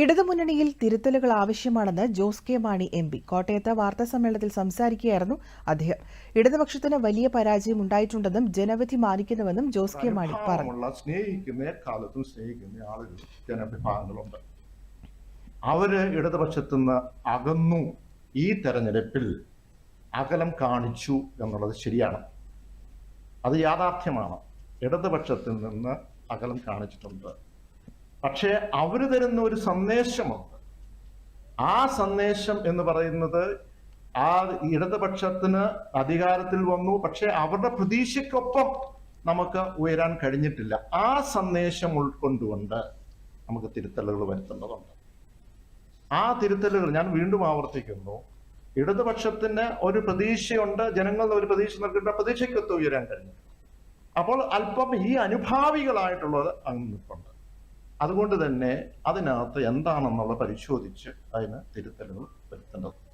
ഇടതുമുന്നണിയിൽ തിരുത്തലുകൾ ആവശ്യമാണെന്ന് Jose K Mani M P. കോട്ടയത്ത് വാർത്താസമ്മേളനത്തിൽ സംസാരിക്കുകയായിരുന്നു അദ്ദേഹം. ഇടതുപക്ഷത്തിന് വലിയ പരാജയം ഉണ്ടായിട്ടുണ്ടെന്നും ജനവിധി മാനിക്കുന്നുവെന്നും ജോസ് കെ മാണി പറഞ്ഞു. സ്നേഹിക്കുന്ന കാലത്തും സ്നേഹിക്കുന്ന ആളുകൾ ജനവിഭാഗങ്ങളുണ്ട് അവർ ഇടതുപക്ഷത്തുനിന്ന് അകന്നു ഈ തെരഞ്ഞെടുപ്പിൽ അകലം കാണിച്ചു എന്നുള്ളത് ശരിയാണ്. അത് യാഥാർത്ഥ്യമാണ്. ഇടതുപക്ഷത്തിൽ നിന്ന് അകലം കാണിച്ചിട്ടുണ്ട്. പക്ഷേ അവർ തരുന്ന ഒരു സന്ദേശമുണ്ട്. ആ സന്ദേശം എന്ന് പറയുന്നത് ആ ഇടതുപക്ഷത്തിന് അധികാരത്തിൽ വന്നു. പക്ഷെ അവരുടെ പ്രതീക്ഷയ്ക്കൊപ്പം നമുക്ക് ഉയരാൻ കഴിഞ്ഞിട്ടില്ല. ആ സന്ദേശം ഉൾക്കൊണ്ടുകൊണ്ട് നമുക്ക് തിരുത്തലുകൾ വരുത്തേണ്ടതുണ്ട് ആ തിരുത്തലുകൾ ഞാൻ വീണ്ടും ആവർത്തിക്കുന്നു. ഇടതുപക്ഷത്തിന് ഒരു പ്രതീക്ഷയുണ്ട് ജനങ്ങളുടെ ഒരു പ്രതീക്ഷ നൽകേണ്ട പ്രതീക്ഷയ്ക്കൊത്ത് ഉയരാൻ കഴിഞ്ഞു അപ്പോൾ അല്പം ഈ അനുഭാവികളായിട്ടുള്ളത് അങ്ങ് നിൽപ്പുണ്ട് അതുകൊണ്ട് തന്നെ അതിനകത്ത് എന്താണെന്നുള്ള പരിശോധിച്ച് അതിന് തിരുത്തലുകൾ വരുത്തേണ്ടത്